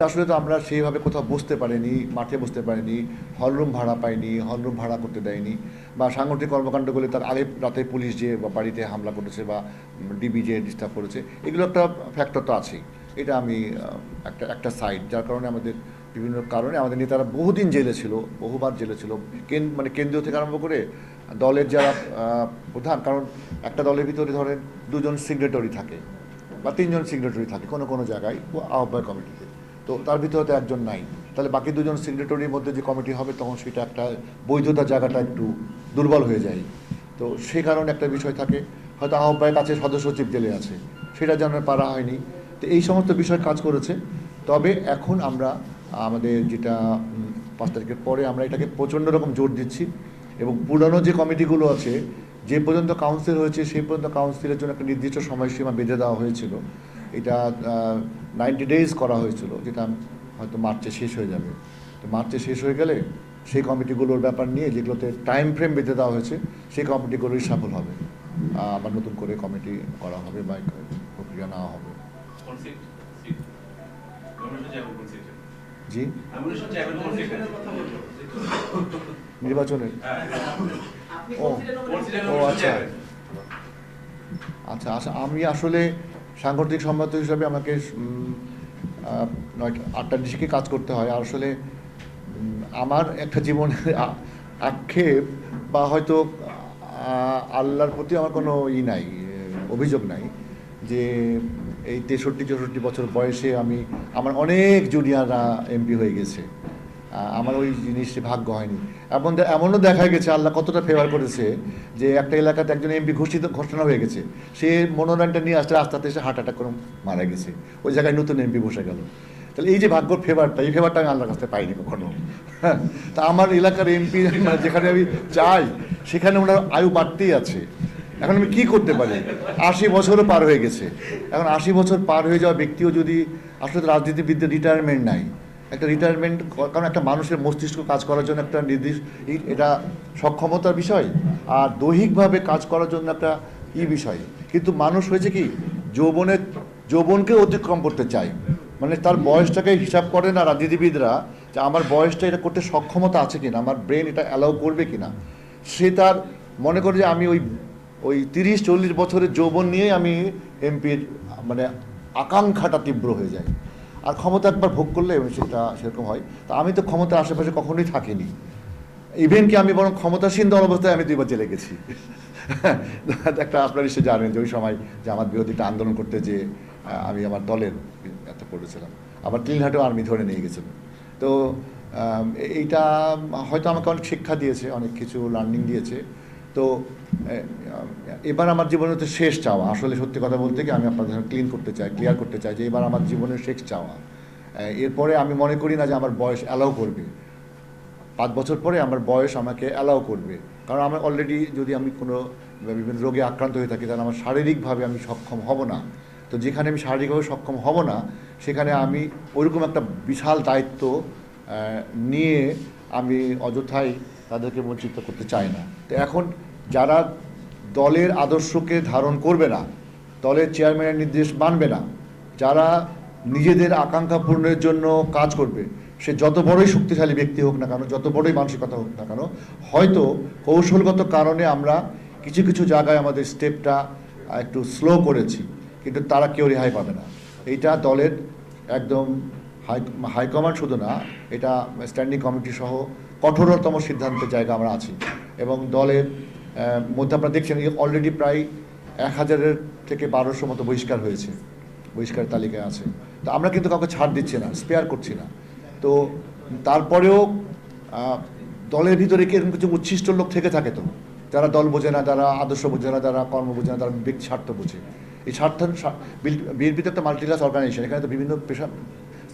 আসলে তো আমরা সেইভাবে কোথাও বসতে পারিনি, মাঠে বসতে পারিনি, হলরুম ভাড়া পাইনি, হলরুম ভাড়া করতে দেয়নি বা সাংগঠনিক কর্মকাণ্ডগুলি তার আগে রাতে পুলিশ যে বা বাড়িতে হামলা করেছে বা ডিবি যে ডিস্টার্ব করেছে, এগুলো একটা ফ্যাক্টর তো আছেই। এটা আমি একটা একটা সাইড যার কারণে আমাদের বিভিন্ন কারণে আমাদের নেতারা বহুদিন জেলে ছিল, বহুবার জেলে ছিল। কেন মানে কেন্দ্রীয় থেকে আরম্ভ করে দলের যারা প্রধান, কারণ একটা দলের ভিতরে ধরেন দুজন সিগনেটরি থাকে বা তিনজন সিগনেটরি থাকে কোনো কোনো জায়গায় আহ্বায়ক কমিটিতে। তো তার ভিতরে একজন নাই। তাহলে বাকি দুজন সিগনেটরির মধ্যে যে কমিটি হবে, তখন সেটা একটা বৈধতা জায়গাটা একটু দুর্বল হয়ে যায়। তো সে কারণে একটা বিষয় থাকে, হয়তো আহ্বায়ক আছে সদস্য সচিব জেলে আছে, সেটা যেন পারা হয়নি। তো এই সমস্ত বিষয় কাজ করেছে। তবে এখন আমরা, আমাদের যেটা পাঁচ তারিখের পরে আমরা এটাকে প্রচণ্ড রকম জোর দিচ্ছি এবং পুরানো যে কমিটিগুলো আছে, যে পর্যন্ত কাউন্সিল হয়েছে, সেই পর্যন্ত কাউন্সিলের জন্য একটা নির্দিষ্ট সময়সীমা বেঁধে দেওয়া হয়েছিল। এটা নাইনটি ডেজ করা হয়েছিল যেটা হয়তো মার্চে শেষ হয়ে যাবে। তো মার্চে শেষ হয়ে গেলে সেই কমিটিগুলোর ব্যাপার নিয়ে যেগুলোতে টাইম ফ্রেম বেঁধে দেওয়া হয়েছে সেই কমিটিগুলোই সফল হবে। আবার নতুন করে কমিটি করা হবে বা প্রক্রিয়া নেওয়া হবে। জি? নির্বাচনের? হ্যাঁ ও ও আচ্ছা। আচ্ছা আচ্ছা আমি আসলে সাংগঠনিক সম্পাদক হিসাবে আমাকে নয়টা আটটা ডিস্ট্রিক্টে কাজ করতে হয়। আর আসলে আমার একটা জীবনের আক্ষেপ বা হয়তো আল্লাহর প্রতি আমার কোনো ই নাই, অভিযোগ নাই যে এই তেষট্টি, চৌষট্টি বছর বয়সে আমি, আমার অনেক জুনিয়ররা এমপি হয়ে গেছে। আমার ওই জিনিসটি ভাগ্য হয়নি। এমন এমনও দেখা গেছে, আল্লাহ কতটা ফেভার করেছে যে একটা এলাকাতে একজন এমপি ঘোষিত ঘোষণা হয়ে গেছে। সে মনোনয়নটা নিয়ে আসতে আস্তে আস্তে এসে হার্ট অ্যাটাক করে মারা গেছে। ওই জায়গায় নতুন এমপি বসে গেল। তাহলে এই যে ভাগ্যর ফেভারটা এই ফেভারটা আমি আল্লাহর কাছে পাইনি কখনো। হ্যাঁ তা আমার এলাকার এমপি যেখানে আমি চাই সেখানে ওনার আয়ু বাড়তেই আছে। এখন আমি কি করতে পারি? আশি বছরও পার হয়ে গেছে। এখন আশি বছর পার হয়ে যাওয়া ব্যক্তিও যদি আসলে রাজনীতিবিদদের রিটায়ারমেন্ট নাই একটা রিটায়ারমেন্ট কারণ একটা মানুষের মস্তিষ্ক কাজ করার জন্য একটা নির্দিষ্ট এটা সক্ষমতার বিষয়। আর দৈহিকভাবে কাজ করার জন্য একটা ই বিষয়। কিন্তু মানুষ হয়েছে কি, যৌবনের, যৌবনকে অতিক্রম করতে চায়। মানে তার বয়সটাকে হিসাব করে না রাজনীতিবিদরা যে আমার বয়সটা এটা করতে সক্ষমতা আছে কিনা, আমার ব্রেন এটা অ্যালাউ করবে কিনা। সে তার মনে করে যে আমি ওই ওই তিরিশ, চল্লিশ বছরের যৌবন নিয়ে আমি এমপির মানে আকাঙ্ক্ষাটা তীব্র হয়ে যায়। আর ক্ষমতা একবার ভোগ করলে সেটা সেরকম হয়। তা আমি তো ক্ষমতার আশেপাশে কখনোই থাকিনি। ইভেন কি আমি বরং ক্ষমতাসীন দল অবস্থায় আমি দুইবার জেলে গেছি। একটা আপনার নিশ্চয় জানেন যে ওই সময় যে আমার বিরোধীটা আন্দোলন করতে যে আমি আমার দলের একটা করেছিলাম। আবার ক্লিনহাটেও আর্মি ধরে নিয়ে গেছিল। তো এইটা হয়তো আমাকে অনেক শিক্ষা দিয়েছে, অনেক কিছু লার্নিং দিয়েছে। তো এবার আমার জীবনের তো শেষ চাওয়া। আসলে সত্যি কথা বলতে কি আমি আপনাদের ক্লিন করতে চাই ক্লিয়ার করতে চাই যে এবার আমার জীবনের শেষ চাওয়া। এরপরে আমি মনে করি না যে আমার বয়স অ্যালাউ করবে। পাঁচ বছর পরে আমার বয়স আমাকে অ্যালাউ করবে। কারণ আমার অলরেডি যদি আমি কোনো, বিভিন্ন রোগে আক্রান্ত হয়ে থাকি, তাহলে আমার শারীরিকভাবে আমি সক্ষম হব না। তো যেখানে আমি শারীরিকভাবে সক্ষম হব না, সেখানে আমি ওইরকম একটা বিশাল দায়িত্ব নিয়ে আমি অযথাই তাদেরকে বঞ্চিত করতে চাই না। তো এখন যারা দলের আদর্শকে ধারণ করবে না, দলের চেয়ারম্যানের নির্দেশ মানবে না, যারা নিজেদের আকাঙ্ক্ষা পূরণের জন্য কাজ করবে, সে যত বড়ই শক্তিশালী ব্যক্তি হোক না কেন, যত বড়ই মানসিকতা হোক না কেন, হয়তো কৌশলগত কারণে আমরা কিছু কিছু জায়গায় আমাদের স্টেপটা একটু স্লো করেছি, কিন্তু তারা কেউ রেহাই পাবে না। এইটা দলের একদম হাই হাইকমান্ড শুধু না, এটা স্ট্যান্ডিং কমিটি সহ কঠোরতম সিদ্ধান্তের জায়গা আমরা আছি এবং দলের মধ্যে দেখছেন অলরেডি প্রায় এক হাজারের থেকে বারোশো মতো বহিষ্কার হয়েছে বহিষ্কার তালিকায় আছে। তো আমরা কিন্তু কাউকে ছাড় দিচ্ছি না স্পেয়ার করছি না। তো তারপরেও দলের ভিতরে কি এরকম কিছু উচ্ছিষ্ট লোক থেকে থাকে তো? যারা দল বোঝে না, যারা আদর্শ বোঝে না, যারা কর্ম বোঝে না, তারা ব্যক্তি স্বার্থ বোঝে। এই স্বার্থ বিএনপি তো একটা মাল্টিক্লাস অর্গানাইজেশন এখানে তো বিভিন্ন পেশা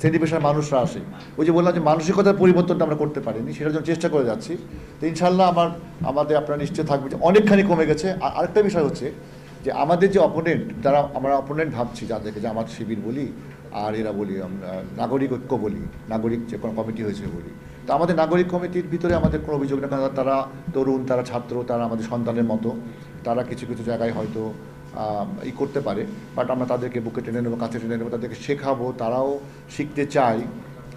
শ্রেণি পেশার মানুষরা আসে। ওই যে বললাম যে মানসিকতার পরিবর্তনটা আমরা করতে পারিনি, সেটার জন্য চেষ্টা করে যাচ্ছি। তো ইনশাল্লাহ আমার, আমাদের আপনারা নিশ্চয় থাকবে যে অনেকখানি কমে গেছে। আর আরেকটা বিষয় হচ্ছে যে আমাদের যে অপোনেন্ট যারা আমরা অপোনেন্ট ভাবছি, যাদেরকে যে আমার শিবির বলি, আর এরা বলি আমরা নাগরিক ঐক্য বলি, নাগরিক যে কোনো কমিটি হয়েছে বলি। তো আমাদের নাগরিক কমিটির ভিতরে আমাদের কোনো অভিযোগ না কারণ তারা তরুণ, তারা ছাত্র, তারা আমাদের সন্তানের মতো। তারা কিছু কিছু জায়গায় হয়তো ই করতে পারে বাট আমরা তাদেরকে বুকে টেনে নেব কাছে টেনে নেব তাদেরকে শেখাবো তারাও শিখতে চায়।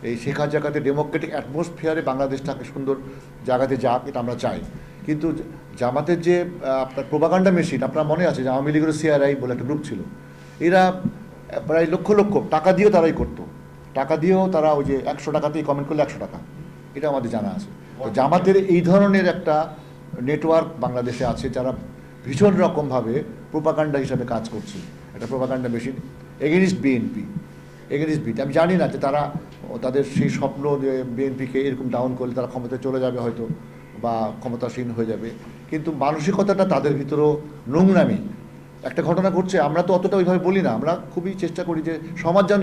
এই শেখার জায়গাতে ডেমোক্রেটিক অ্যাটমসফিয়ারে বাংলাদেশটাকে সুন্দর জায়গাতে যাক এটা আমরা চাই। কিন্তু জামাতের যে আপনার প্রোপাগান্ডা মেশিন আপনার মনে আছে যে আওয়ামী লীগের সিআরআই বলে একটা গ্রুপ ছিল? এরা প্রায় লক্ষ লক্ষ টাকা দিয়েও তারাই করতো। টাকা দিয়েও তারা ওই যে একশো টাকাতেই কমেন্ট করলে একশো টাকা। এটা আমাদের জানা আছে। তো জামাতের এই ধরনের একটা নেটওয়ার্ক বাংলাদেশে আছে যারা ভীষণ রকমভাবে প্রোপাগান্ডা হিসাবে কাজ করছে। একটা propaganda machine against BNP against BNP আমি জানি না যে তারা তাদের সেই স্বপ্ন যে বিএনপিকে এরকম ডাউন করলে তারা ক্ষমতায় চলে যাবে হয়তো বা ক্ষমতাসীন হয়ে যাবে। কিন্তু মানসিকতাটা তাদের ভিতরেও নোংরামি। একটা ঘটনা ঘটছে, আমরা তো অতটা ওইভাবে বলি না, আমরা খুবই চেষ্টা করি যে সমাজ যেন